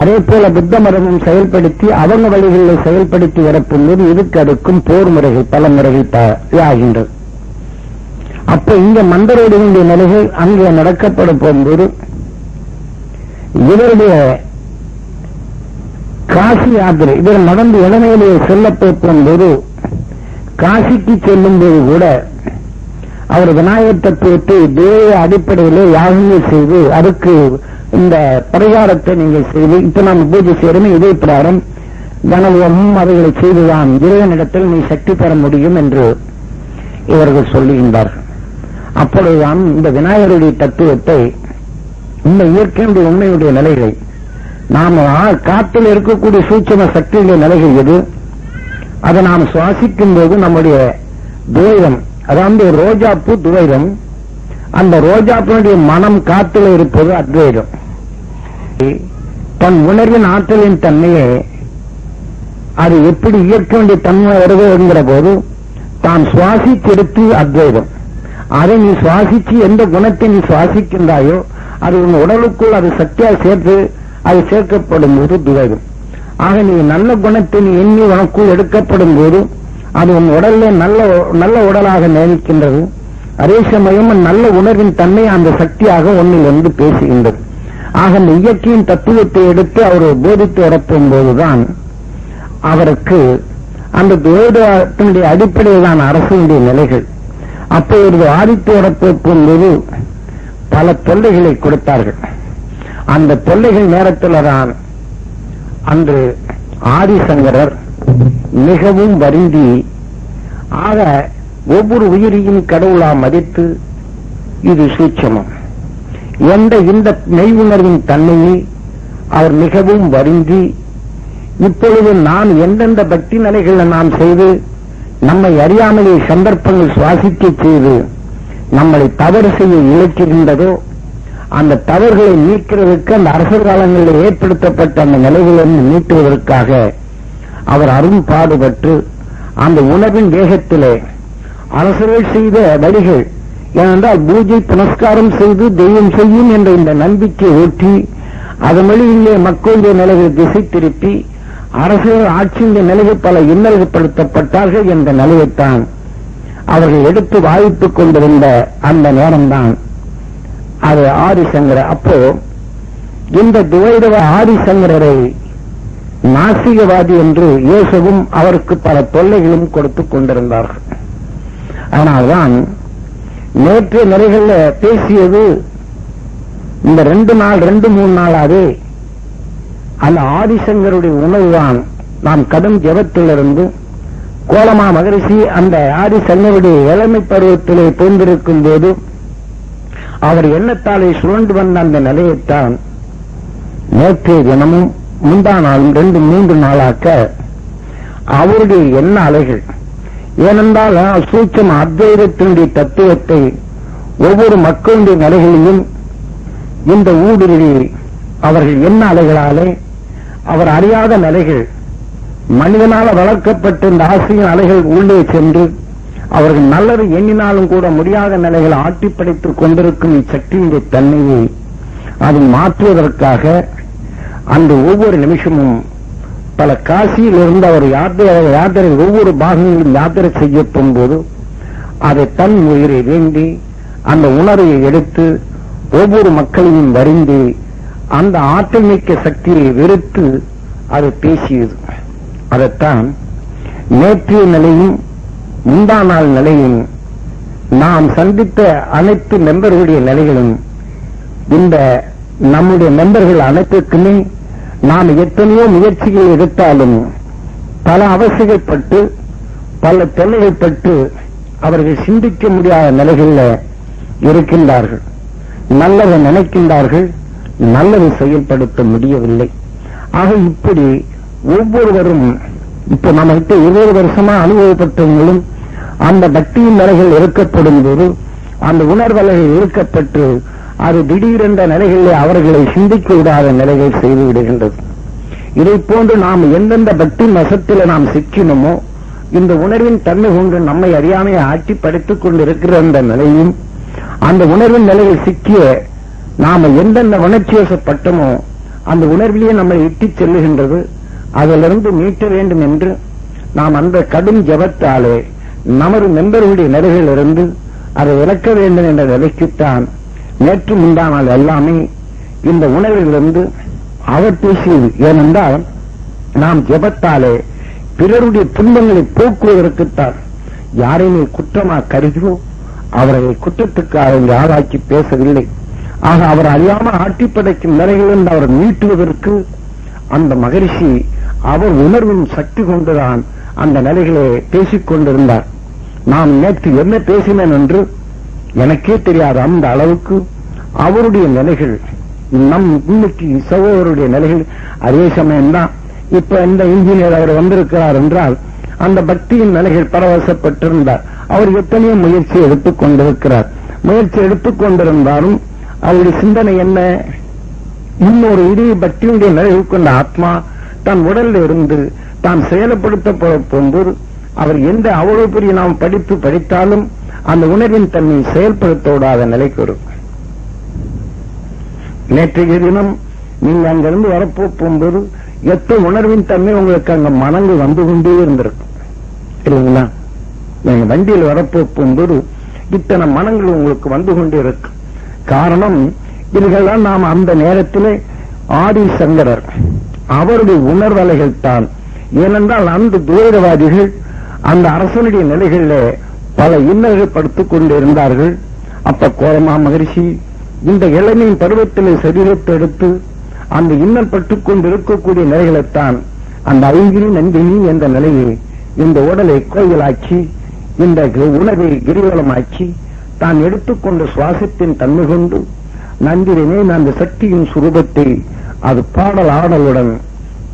அதே போல புத்த மதமும் செயல்படுத்தி அவங்க வழிகளில் செயல்படுத்தி வரப்போது இதுக்கு அதுக்கும் போர் முறைகள் பல முறைகள் த- ஆகின்றது அப்ப இங்க மந்தரோடுடைய நிலைகள் அங்கே நடக்கப்பட போகும்போது இவருடைய காசி யாத்திரை இவர் நடந்து இளமையிலே செல்ல போகும்போது காசிக்கு செல்லும் போது கூட அவர் விநாயகர் தத்துவத்தை தேவ அடிப்படையிலே யாகங்கள் செய்து அதுக்கு இந்த பரிகாரத்தை நீங்கள் செய்து இப்ப நாம் பூஜை செய்யறோம் இதே பிரகாரம் கணவமும் அவைகளை செய்துதான் இறைவனிடத்தில் நீ சக்தி பெற முடியும் என்று இவர்கள் சொல்லுகின்றார்கள். அப்பொழுதுதான் இந்த விநாயகருடைய தத்துவத்தை இந்த இயற்கையுடைய உண்மையுடைய நிலைகளை நாம் காற்றில் இருக்கக்கூடிய சூட்சம சக்தியுடைய நிலைகிறது அதை நாம் சுவாசிக்கும் போது நம்முடைய துவைதம் அதாவது ரோஜாப்பூ துவைதம் அந்த ரோஜாப்பூனுடைய மனம் காத்துல இருப்பது அத்வைதம் தன் உணர்வின் ஆற்றலின் தன்மையை அது எப்படி இயற்க வேண்டிய தன்மை வருதுங்கிற போது தான் சுவாசிச்செடுத்து அத்வைதம் அதை நீ சுவாசிச்சு எந்த குணத்தை நீ சுவாசிக்கின்றாயோ அது உன் உடலுக்குள் அது சக்தியா சேர்த்து அது சேர்க்கப்படும் போது துவைதம் ஆக நீ நல்ல குணத்தின் எண்ணி உனக்குள் எடுக்கப்படும் போது அது உன் உடல்ல நல்ல நல்ல உடலாக நியமிக்கின்றது அதே சமயம் நல்ல உணர்வின் தன்மை அந்த சக்தியாக ஒன்னில் வந்து பேசுகின்றது. ஆக அந்த இயற்கையின் தத்துவத்தை எடுத்து அவர் போதித்து வரப்போம் போதுதான் அவருக்கு அந்த துவைதத்தினுடைய அடிப்படையில் தான் நிலைகள். அப்போ ஒரு ஆதித்து வரப்போகும் போது பல தொல்லைகளை கொடுத்தார்கள். அந்த தொல்லைகள் நேரத்தில் தான் அன்று ஆதிசங்கரர் மிகவும் வருந்தி ஆக ஒவ்வொரு உயிரையும் கடவுளா மதித்து இது சூட்சமம். எந்த இந்த மெய் உணர்வின் தன்மையை அவர் மிகவும் வருந்தி இப்பொழுது நாம் எந்தெந்த பக்தி நிலைகளை நாம் செய்து நம்மை அறியாமலே சந்தர்ப்பங்கள் சுவாசிக்க செய்து நம்மளை தவறு செய்ய இழைக்கின்றதோ அந்த தவறுகளை நீக்கிறதுக்கு அந்த அரசர் காலங்களில் ஏற்படுத்தப்பட்ட அந்த நிலைகளிலிருந்து நீட்டுவதற்காக அவர் அரும் பாடுபட்டு அந்த உணவின் வேகத்திலே அரசர்கள் செய்த வழிகள் ஏனென்றால் பூஜை புனஸ்காரம் செய்து தெய்வம் செய்யும் என்ற இந்த நம்பிக்கை ஊட்டி அதன் வழியிலே மக்களுடைய நிலைகள் திசை திருப்பி அரசியல் ஆட்சியின் நிலைகள் பல இன்னல்கப்படுத்தப்பட்டார்கள் என்ற நிலையைத்தான் அவர்கள் எடுத்து வாய்ப்பு கொண்டிருந்த அந்த நேரம்தான். அது ஆதிசங்கர அப்போ இந்த துவைதவ ஆதிசங்கரரை நாசிகவாதி என்று இயேசுவும் அவருக்கு பல தொல்லைகளும் கொடுத்துக் கொண்டிருந்தார்கள். அதனால்தான் நேற்றைய நிலைகளில் பேசியது இந்த ரெண்டு நாள் ரெண்டு மூணு நாளாவே அந்த ஆதிசங்கருடைய உணவுதான் நாம் கடும் ஜபத்திலிருந்து கோலமா மகரிஷி அந்த ஆதிசங்கருடைய இளமை பருவத்திலே தோன்றிருக்கும் போது அவர் எண்ணத்தாலே சுழண்டு வந்த அந்த நிலையைத்தான் நேற்றைய தினமும் முந்தா நாளும் ரெண்டு மூன்று நாளாக்க அவருடைய எண்ண அலைகள். ஏனென்றால் சூட்சம் அத்வைதத்தினுடைய தத்துவத்தை ஒவ்வொரு மக்களுடைய நிலைகளிலும் இந்த ஊடுருவி அவர்கள் என்ன அலைகளாலே அவர் அறியாத நிலைகள் மனிதனால வளர்க்கப்பட்ட இந்த ஆசையின் அலைகள் உள்ளே சென்று அவர்கள் நல்லது எண்ணினாலும் கூட முடியாத நிலைகளை ஆட்டி படைத்துக் கொண்டிருக்கும் இச்சக்தியினுடைய தன்மையை அதை மாற்றுவதற்காக அந்த ஒவ்வொரு நிமிஷமும் பல காசியில் இருந்து அவர் யாத்திரை யாத்திரை ஒவ்வொரு பாகங்களிலும் யாத்திரை செய்ய போகும்போது அதை தன் உயிரை வேண்டி அந்த உணர்வை எடுத்து ஒவ்வொரு மக்களையும் வரிந்து அந்த ஆற்றல் மிக்க சக்தியை வெறுத்து அது பேசியது. அதைத்தான் நேற்றைய நிலையும் முந்தா நாள் நிலையும் நாம் சந்தித்த அனைத்து மெம்பர்களுடைய நிலைகளும் இந்த நம்முடைய மெம்பர்கள் அனைத்துக்குமே நாம் எத்தனையோ முயற்சிகள் எடுத்தாலும் பல அவசியப்பட்டு பல தொல்லைகள்பட்டு அவர்கள் சிந்திக்க முடியாத நிலைகளில் இருக்கின்றார்கள். நல்லதை நினைக்கின்றார்கள் நல்லதை செயல்படுத்த முடியவில்லை. ஆக இப்படி ஒவ்வொருவரும் இப்ப நம்ம கிட்ட இருபது வருஷமா அனுபவப்பட்டவங்களும் அந்த பக்தியின் நிலைகள் இருக்கப்படும் போது அந்த உணர்வலைகள் இருக்கப்பட்டு அது திடீரென்ற நிலைகளில் அவர்களை சிந்திக்க விடாத நிலைகள் செய்து விடுகின்றது. இதை போன்று நாம் எந்தெந்த பக்தி நசத்தில நாம் சிக்கினோமோ இந்த உணர்வின் தன்மை கொண்டு நம்மை அறியாமையை ஆட்சி படைத்துக் கொண்டிருக்கிற அந்த நிலையும் அந்த உணர்வின் நிலையில் சிக்கிய நாம எந்தெந்த உணர்ச்சி வசப்பட்டமோ அந்த உணர்விலேயே நம்மை இட்டிச் செல்லுகின்றது. அதிலிருந்து மீட்ட வேண்டும் என்று நாம் அந்த கடும் ஜபத்தாலே நமது நண்பர்களுடைய நிலைகளிலிருந்து அதை இழக்க வேண்டும் என்ற நிலைக்குத்தான் நேற்று முந்தானால் எல்லாமே இந்த உணர்விலிருந்து அவர் பேசியது. ஏனென்றால் நாம் ஜெபத்தாலே பிறருடைய துன்பங்களை போக்குவதற்குத்தான் யாரையுமே குற்றமா கருதியோ அவரை குற்றத்துக்காக இங்கு ஆளாக்கி பேசவில்லை. ஆக அவர் அறியாமல் ஆட்டி படைக்கும் நிலைகளிலிருந்து அவர் மீட்டுவதற்கு அந்த மகரிஷி அவர் உணர்வின் சக்தி கொண்டுதான் அந்த நிலைகளை பேசிக் கொண்டிருந்தார். நான் நேற்று என்ன பேசினேன் என்று எனக்கே தெரியாது அந்த அளவுக்கு அவருடைய நிலைகள் நம் இன்னைக்கு சகோதரருடைய நிலைகள் அதே சமயம்தான். இப்ப இந்த இன்ஜினியர் அவர் வந்திருக்கிறார் என்றால் அந்த பக்தியின் நிலைகள் பரவசப்பட்டிருந்தார். அவர் எத்தனையோ முயற்சி எடுத்துக் கொண்டிருக்கிறார். முயற்சி எடுத்துக் கொண்டிருந்தாலும் அவருடைய சிந்தனை என்ன? இன்னொரு இடியை பக்தியுடைய நிறைவு கொண்ட ஆத்மா தன் உடல்ல இருந்து தான் செயல்படுத்த போகும்போது அவர் எந்த அவ்வளவு பெரிய நாம் படித்து படித்தாலும் அந்த உணர்வின் தன்மை செயல்படுத்த விடாத நிலைக்கு வரும். நேற்றைய தினம் நீங்க அங்கிருந்து வரப்போ போகும்போது எத்த உணர்வின் தன்மை உங்களுக்கு அங்க மனங்கு வந்து கொண்டே இருந்திருக்கும். இல்லைங்களா? நீங்க வண்டியில் வரப்போ போகும்போது இத்தனை மனங்கள் உங்களுக்கு வந்து கொண்டே இருக்கும் காரணம் இதுகள்லாம் நாம் அந்த நேரத்திலே ஆதி சங்கரர் அவருடைய உணர்வலைகள் தான். ஏனென்றால் அந்த துவைதவாதிகள் அந்த அரசனுடைய நிலைகளிலே பல இன்னல்கள் படுத்துக் கொண்டிருந்தார்கள் அப்ப கோரமா மகரிஷி இந்த இளமையின் பருவத்தில் சரீரத்தை எடுத்து அந்த இன்னல் பட்டுக் கொண்டிருக்கக்கூடிய நிலைகளைத்தான் அந்த ஐங்கிரி நந்தினி என்ற நிலையில் இந்த உடலை கோயிலாக்கி இந்த உணவை கிரிவலமாக்கி தான் எடுத்துக்கொண்ட சுவாசத்தின் தன்மை கொண்டு நந்திரனே அந்த சக்தியின் சுரூபத்தை அது பாடல் ஆடலுடன்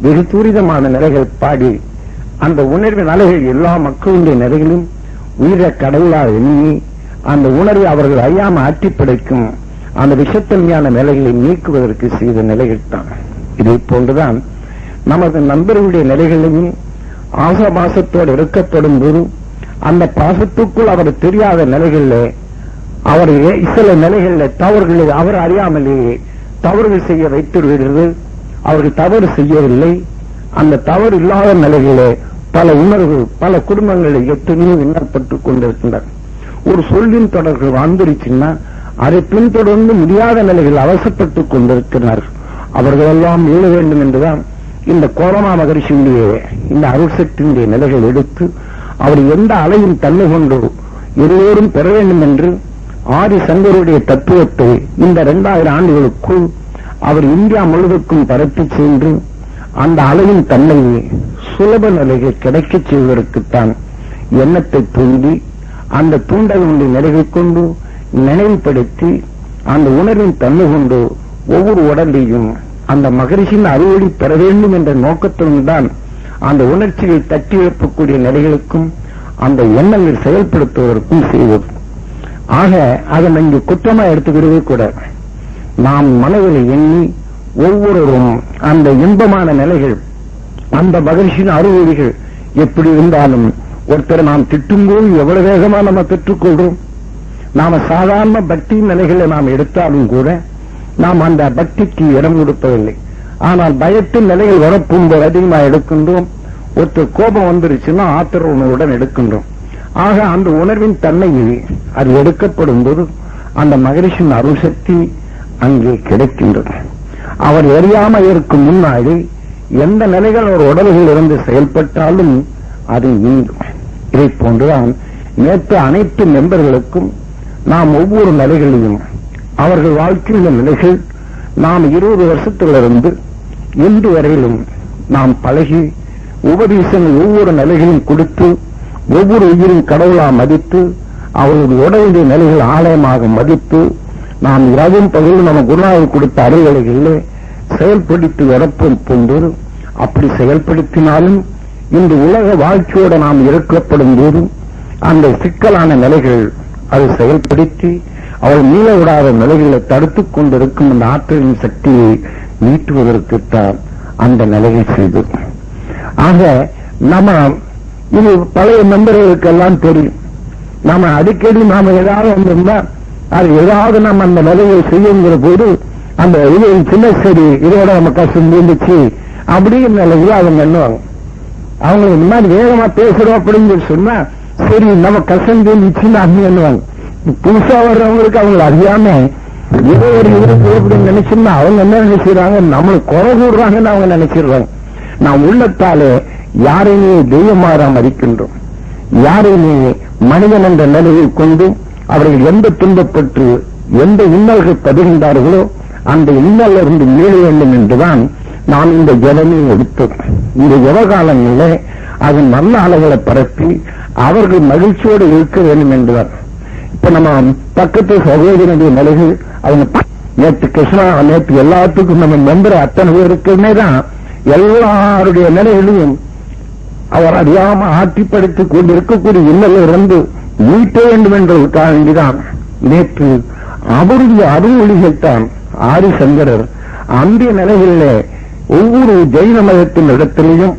வெகு துரிதமான நிலைகள் பாடி அந்த உணர்வின் அலைகள் எல்லா மக்களுடைய நிலைகளும் உயிர கடவுளால் எண்ணி அந்த உணர்வை அவர்கள் அறியாம அட்டிப்படைக்கும் அந்த விஷத்தன்மையான நிலைகளை நீக்குவதற்கு செய்த நிலைகள் தான். இதை போன்றுதான் நமது நண்பர்களுடைய நிலைகளையும் ஆசபாசத்தோடு இருக்கப்படும் போது அந்த பாசத்துக்குள் அவர் தெரியாத நிலைகளில் அவர் சில நிலைகளில் தவறுகளை அவர் அறியாமலேயே தவறுகள் செய்ய வைத்திருக்கிறது. அவர்கள் தவறு செய்யவில்லை. அந்த தவறு இல்லாத நிலைகளிலே பல உணர்வு பல குடும்பங்களில் எத்தனையோ விண்ணப்பட்டுக் கொண்டிருக்கின்றனர். ஒரு சொல்லின் தொடர்கள் வாழ்ந்துருச்சுன்னா அதை பின்தொடர்ந்து முடியாத நிலையில் அவசப்பட்டுக் கொண்டிருக்கிறார்கள் அவர்களெல்லாம் மீள வேண்டும் என்றுதான் இந்த கோரமா மகரிஷியுடைய இந்த அருள்சக்தியுடைய நிலைகள் எடுத்து அவர் எந்த அலையும் தன்மை கொண்டு எல்லோரும் பெற வேண்டும் என்று ஆதி சங்கருடைய தத்துவத்தை இந்த இரண்டாயிரம் ஆண்டுகளுக்குள் அவர் இந்தியா முழுவதற்கும் பரப்பி சென்று அந்த அலையின் தன்மையை சுலப நிலையில் கிடைக்கச் செய்வதற்குத்தான் எண்ணத்தை தூண்டி அந்த தூண்டல் ஒன்றை நிறைவு கொண்டு நினைவுபடுத்தி அந்த உணர்வின் தன்மை கொண்டு ஒவ்வொரு உடலையும் அந்த மகரிஷின் அறுவடி பெற வேண்டும் என்ற நோக்கத்துடன் தான் அந்த உணர்ச்சியை தட்டி எழுப்பக்கூடிய நிலைகளுக்கும் அந்த எண்ணங்கள் செயல்படுத்துவதற்கும் செய்வது ஆக அதை இங்கு குற்றமா எடுத்துக்கிறதே கூட நாம் மனதில் எண்ணி ஒவ்வொருவரும் அந்த இன்பமான நிலைகள் அந்த மகிழ்ச்சியின் அறிகுறிகள் எப்படி இருந்தாலும் ஒருத்தரை நாம் திட்டும்போது எவ்வளவு வேகமா நம்ம பெற்றுக்கொள்றோம் நாம சாதாரண பக்தி நிலைகளை நாம் எடுத்தாலும் கூட நாம் அந்த பக்திக்கு இடம் கொடுப்பதில்லை. ஆனால் பயத்தின் நிலைகள் வரப்பும்போது அதிகமாக எடுக்கின்றோம். ஒருத்தர் கோபம் வந்துருச்சுன்னா ஆத்திர எடுக்கின்றோம். ஆக அந்த உணர்வின் தன்மையை அது எடுக்கப்படும் போது அந்த மகரிஷின் அருள் சக்தி அங்கே கிடைக்கின்றது. அவர் எரியாம இருக்கும் முன்னாடி எந்த நிலைகள் அவர் உடல்களில் இருந்து செயல்பட்டாலும் அது நீங்கும். இதை போன்றுதான் நேற்று அனைத்து மெம்பர்களுக்கும் நாம் ஒவ்வொரு நிலைகளையும் அவர்கள் வாழ்க்கையுள்ள நிலைகள் நாம் இருபது வருஷத்திலிருந்து இன்று வரையிலும் நாம் பழகி உபதேசங்கள் ஒவ்வொரு நிலைகளையும் கொடுத்து ஒவ்வொரு உயிரின் கடவுளா மதித்து அவர்களுடைய உடலுடைய நிலைகள் ஆலயமாக மதித்து நாம் இரவும் பகலும் நம்ம குருநாதர் கொடுத்த அறுவலைகளிலே செயல்படுத்தி வரப்போம் போது அப்படி செயல்படுத்தினாலும் இந்த உலக வாழ்க்கையோடு நாம் இருக்கப்படும் போது அந்த சிக்கலான நிலைகள் அதை செயல்படுத்தி அவள் மீள விடாத நிலைகளை தடுத்துக் கொண்டிருக்கும் அந்த ஆற்றலின் சக்தியை மீட்டுவதற்குத்தான் அந்த நிலையை செய்து ஆக நம்ம இது பழைய நண்பர்களுக்கெல்லாம் தெரியும். நாம அடிக்கடி நாம ஏதாவது வந்திருந்தா அது ஏதாவது நம்ம அந்த நிலையை செய்யுங்கிற போது அந்த இது சின்ன சரி இதோட நம்ம கஷ்டம் இருந்துச்சு அப்படிங்கிற நிலையில அவங்க எண்ணுவாங்க. அவங்க இந்த மாதிரி வேகமா பேசுறோம் அப்படின்னு சொல்லி சொன்னா சரி நம்ம கஷ்டம் நிச்சயம் அப்படி எண்ணுவாங்க. புதுசா வர்றவங்களுக்கு அவங்களை அறியாம ஏதோ ஒரு இது அப்படின்னு நினைச்சோம்னா அவங்க என்ன நினைச்சிடுறாங்க நம்மளுக்கு குறை கூடுறாங்கன்னு அவங்க நினைச்சிடுறாங்க. நாம் உள்ளத்தாலே யாரையுமே தெய்வமாக மதிக்கின்றோம் யாரையுமே மனிதன் என்ற நிலையை கொண்டு அவர்கள் எந்த துன்பப்பட்டு எந்த இன்னல்கள் பதுகின்றார்களோ அந்த இன்னலிருந்து இருந்து மீள வேண்டும் என்றுதான் நாம் இந்த ஜலமே எடுத்தோம். இந்த யுவகாலங்களிலே அது நல்ல அலைகளை பரப்பி அவர்கள் மகிழ்ச்சியோடு இருக்க வேண்டும் என்றுதான். இப்ப நம்ம பக்கத்து சகோதரனுடைய நிலைகள் அவங்க நேற்று கிருஷ்ணா நேற்று எல்லாத்துக்கும் நம்ம மெம்பர் அத்தனை பேருக்குமே தான் எல்லாருடைய நிலைகளிலும் அவர் அறியாம ஆட்டிப்படுத்திக் கொண்டிருக்கக்கூடிய இன்னலிலிருந்து மீட்ட வேண்டும் என்றதற்காக வேண்டிதான் நேற்று அவருடைய அருள்மொழிகள்தான் ஆதிசங்கரர் அந்திய நிலையிலே ஒவ்வொரு ஜெயின மதத்தின் இடத்திலையும்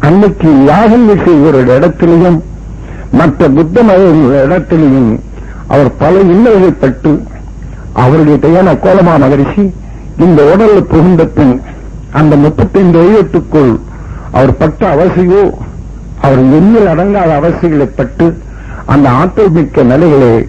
அன்னைக்கு யாகங்கள் செய்வோருடைய இடத்திலையும் மற்ற புத்த மத இடத்திலையும் அவர் பல இன்னல்கள் பட்டு அவருடைய தயான கோலமா மகரிஷி இந்த உடலில் புகுந்த பின் அந்த முப்பத்தைந்து வயதுக்குள் அவர் பட்ட அவசியோ அவர் எண்ணில் அடங்காத அவசியங்களை பட்டு அந்த ஆற்றல் மிக்க நிலைகளை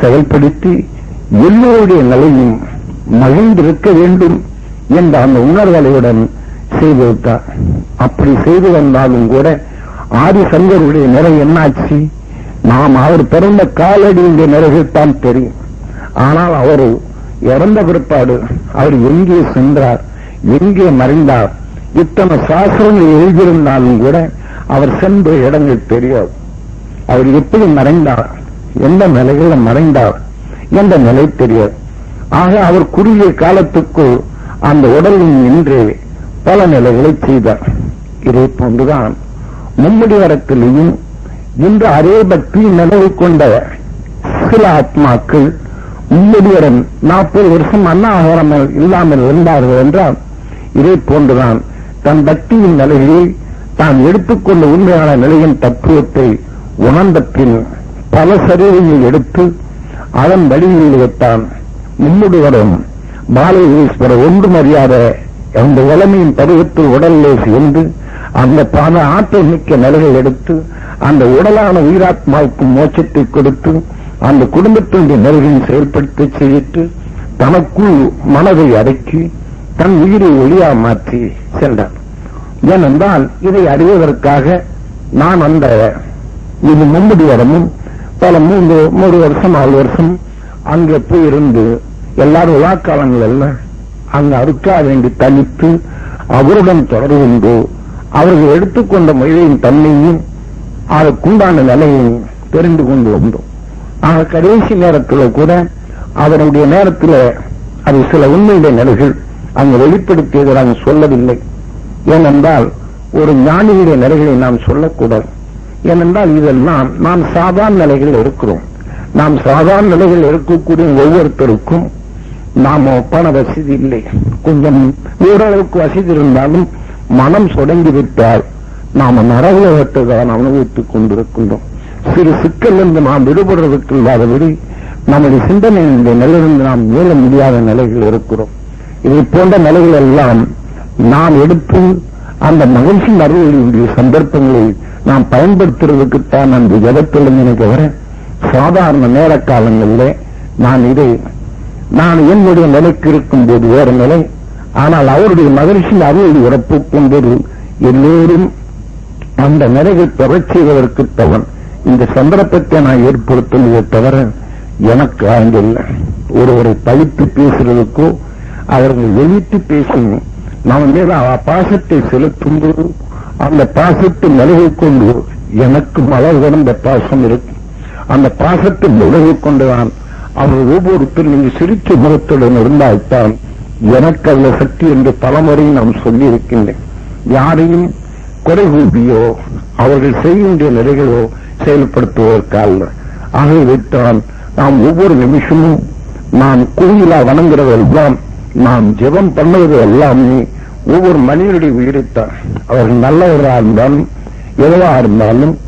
செயல்படுத்தி எல்லோருடைய நிலையும் மகிழ்ந்திருக்க வேண்டும் என்ற அந்த உணர்வலையுடன் செய்து வைத்தார். அப்படி செய்து வந்தாலும் கூட ஆதிசங்கருடைய நிலை என்னாச்சு? நாம் அவர் பிறந்த காலடியுடைய நிலைகள்தான் தெரியும். ஆனால் அவர் இறந்த பிற்பாடு அவர் எங்கே சென்றார்? எங்கே மறைந்தார்? இத்தனை சாஸ்திரங்கள் எழுதியிருந்தாலும் கூட அவர் சென்ற இடங்கள் தெரியாது. அவர் எப்படி மறைந்தார்? எந்த நிலைகளில் மறைந்தார்? எந்த நிலை தெரியாது. ஆக அவர் குறுகிய காலத்துக்குள் அந்த உடலில் நின்று பல நிலைகளை செய்தார். இதே போன்றுதான் மும்முடிவரத்திலேயும் இன்று அரே பக்தி நிலவு கொண்ட சில ஆத்மாக்கள் மும்முடிவரன் நாற்பது வருஷம் அன்னாகாரம் இல்லாமல் இருந்தார்கள் என்றால் இதே போன்றுதான் தன் பக்தியின் நிலையில் தான் எடுத்துக்கொண்ட உண்மையான நிலையின் தத்துவத்தை உணர்ந்த பின் பல சரீரங்கள் எடுத்து அதன் வழியிலேத்தான் மும்முடுவரும் பாலகீஸ்வரர் ஒன்றும் அறியாத அந்த உலமையின் பருவத்தில் உடலிலே சென்று அந்த பல ஆற்றல் மிக்க நிலைகள் எடுத்து அந்த உடலான உயிராத்மாவுக்கு மோட்சத்தை கொடுத்து அந்த குடும்பத்தினுடைய நிலைகளை செயல்படுத்த செய்யிட்டு தனக்குள் மனதை அடக்கி தன் உயிரை ஒளியா மாற்றி சென்றார். ஏனென்றால் இதை அறிவதற்காக நான் அந்த இது முன்படி வரமும் பல மூன்று மூன்று வருஷம் நாலு வருஷம் அங்கே போய் இருந்து எல்லாரும் விழாக்காலங்கள் எல்லாம் அங்க அறுக்கா வேண்டி தனித்து அவருடன் தொடர்பு கொண்டு அவர்கள் எடுத்துக்கொண்ட மொழியின் தன்மையும் அதற்குண்டான நிலையையும் தெரிந்து கொண்டு வந்தோம். ஆக கடைசி நேரத்தில் கூட அவருடைய நேரத்தில் அது சில உண்மையுடைய நிலைகள் அங்கு வெளிப்படுத்தியதை நாங்கள் சொல்லவில்லை. ஏனென்றால் ஒரு ஞானியுடைய நிலைகளை நாம் சொல்லக்கூடாது. ஏனென்றால் இதெல்லாம் நாம் சாதாரண நிலைகள் இருக்கிறோம் நாம் சாதாரண நிலைகள் இருக்கக்கூடிய ஒவ்வொருத்தருக்கும் நாம பண வசதி இல்லை. கொஞ்சம் ஓரளவுக்கு வசதி இருந்தாலும் மனம் சொடங்கிவிட்டால் நாம் நாம நரகத்தை தான் அனுபவித்துக் கொண்டிருக்கின்றோம். சிறு சிக்கலிருந்து நாம் விடுபடுறதுக்கு இல்லாதபடி நமது சிந்தனையினுடைய நிலையிலிருந்து நாம் மேல முடியாத நிலைகள் இருக்கிறோம். இதை போன்ற நிலைகள் எல்லாம் நாம் எடுத்து அந்த மகிழ்ச்சி அருளுடைய சந்தர்ப்பங்களை நாம் பயன்படுத்துறதுக்குத்தான் அந்த எனக்கு வர சாதாரண நேர காலங்களில் நான் இதை நான் என்னுடைய நிலைக்கு இருக்கும் போது வேறு நிலை ஆனால் அவருடைய மகிழ்ச்சியில் அருளை உறப்புக்கும் போது எல்லோரும் அந்த நிலைகள் பெறச் செய்வதற்கு தவன். இந்த சந்தர்ப்பத்தை நான் ஏற்படுத்தும் தவிர எனக்கு அங்கில்லை ஒருவரை பழித்து பேசுறதுக்கோ அவர்கள் வெளியிட்டு பேசும். நாம் மேல பாசத்தை செலுத்தும் போது அந்த பாசத்தை நிலவு கொண்டு எனக்கு மலர் உணர்ந்த பாசம் இருக்கும் அந்த பாசத்தை நிலவு கொண்டுதான் அவர் ஒவ்வொருத்தர் நீங்க சிரிச்ச முகத்துடன் இருந்தால்தான் எனக்கு அதுல சக்தி என்று பலமுறை நாம் சொல்லியிருக்கின்றேன். யாரையும் குறை கூப்பியோ அவர்கள் செய்கின்ற நிலைகளோ செயல்படுத்துவதற்கல்ல. ஆகவே நாம் ஒவ்வொரு நிமிஷமும் நாம் கோயிலா வணங்குறது தான் நாம் ஜெபம் பண்ணுவது எல்லாமே ஒவ்வொரு மனிதனுடைய உயிரைத்தான். அவர்கள் நல்லவராக இருந்தாலும் எதுவாக இருந்தாலும்